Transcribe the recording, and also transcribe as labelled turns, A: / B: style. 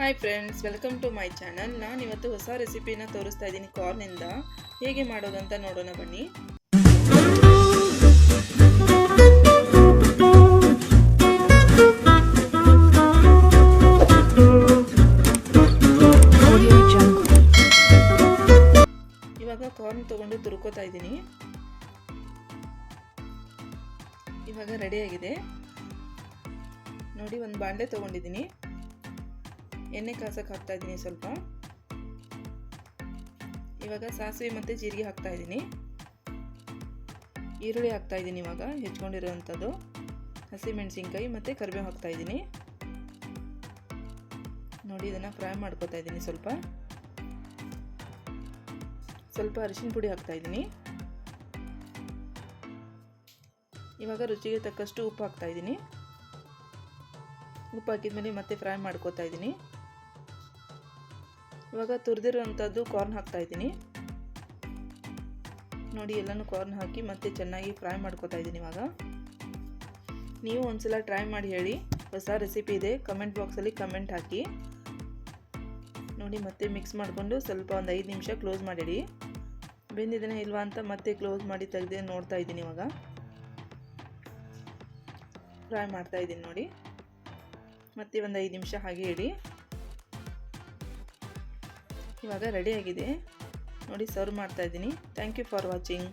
A: Hi friends welcome to my channel ನಾನು ಇವತ್ತು ಹೊಸ ರೆಸಿಪಿನ ತೋರಿಸ್ತಾ ಇದ್ದೀನಿ ಕಾರ್ನಿಂದ ಹೇಗೆ ಮಾಡೋದಂತ ನೋಡೋಣ ಬನ್ನಿ. ಇವಾಗ ಕಾರ್ನ್ ತೊಗೊಂಡು ತುರ್ಕೋತಾ ಇದ್ದೀನಿ. ಇವಾಗ ರೆಡಿಯಾಗಿದೆ ನೋಡಿ, ಒಂದು ಬಾಂಡೆ ತೊಗೊಂಡಿದ್ದೀನಿ. ಎಣ್ಣೆ ಕಾಸಕ್ಕೆ ಹಾಕ್ತಾ ಇದ್ದೀನಿ ಸ್ವಲ್ಪ. ಇವಾಗ ಸಾಸಿವೆ ಮತ್ತು ಜೀರಿಗೆ ಹಾಕ್ತಾ ಇದ್ದೀನಿ. ಈರುಳ್ಳಿ ಹಾಕ್ತಾ ಇದ್ದೀನಿ ಇವಾಗ ಹೆಚ್ಕೊಂಡಿರೋವಂಥದ್ದು ಹಸಿಮೆಣಸಿನ್ಕಾಯಿ ಮತ್ತು ಕರಿಬೇವು ಹಾಕ್ತಾ ಇದ್ದೀನಿ. ನೋಡಿ, ಇದನ್ನು ಫ್ರೈ ಮಾಡ್ಕೊತಾ ಇದ್ದೀನಿ ಸ್ವಲ್ಪ. ಸ್ವಲ್ಪ ಅರಿಶಿನ ಪುಡಿ ಹಾಕ್ತಾ ಇದ್ದೀನಿ. ಇವಾಗ ರುಚಿಗೆ ತಕ್ಕಷ್ಟು ಉಪ್ಪು ಹಾಕ್ತಾ ಇದ್ದೀನಿ. ಉಪ್ಪು ಹಾಕಿದ್ಮೇಲೆ ಮತ್ತೆ ಫ್ರೈ ಮಾಡ್ಕೋತಾ ಇದ್ದೀನಿ. ಇವಾಗ ತುರಿದಿರುವಂಥದ್ದು ಕಾರ್ನ್ ಹಾಕ್ತಾ ಇದ್ದೀನಿ. ನೋಡಿ, ಎಲ್ಲನೂ ಕಾರ್ನ್ ಹಾಕಿ ಮತ್ತೆ ಚೆನ್ನಾಗಿ ಫ್ರೈ ಮಾಡ್ಕೋತಾ ಇದ್ದೀನಿ ಇವಾಗ. ನೀವು ಒಂದ್ಸಲ ಟ್ರೈ ಮಾಡಿ ಹೇಳಿ, ಹೊಸ ರೆಸಿಪಿ ಇದೆ ಕಮೆಂಟ್ ಬಾಕ್ಸಲ್ಲಿ ಕಮೆಂಟ್ ಹಾಕಿ. ನೋಡಿ, ಮತ್ತೆ ಮಿಕ್ಸ್ ಮಾಡಿಕೊಂಡು ಸ್ವಲ್ಪ ಒಂದು ಐದು ನಿಮಿಷ ಕ್ಲೋಸ್ ಮಾಡಿಡಿ. ಬೆಂದಿದ್ದೇನೆ ಇಲ್ವಾ ಅಂತ ಮತ್ತೆ ಕ್ಲೋಸ್ ಮಾಡಿ ತೆಗೆದು ನೋಡ್ತಾ ಇದ್ದೀನಿ ಇವಾಗ. ಫ್ರೈ ಮಾಡ್ತಾ ಇದ್ದೀನಿ ನೋಡಿ. ಮತ್ತೆ ಒಂದು ಐದು ನಿಮಿಷ ಹಾಗೆ ಇಡಿ. ಇವಾಗ ರೆಡಿಯಾಗಿದೆ ನೋಡಿ ಸರ್ವ್ ಮಾಡ್ತಾ ಇದ್ದೀನಿ. Thank you for watching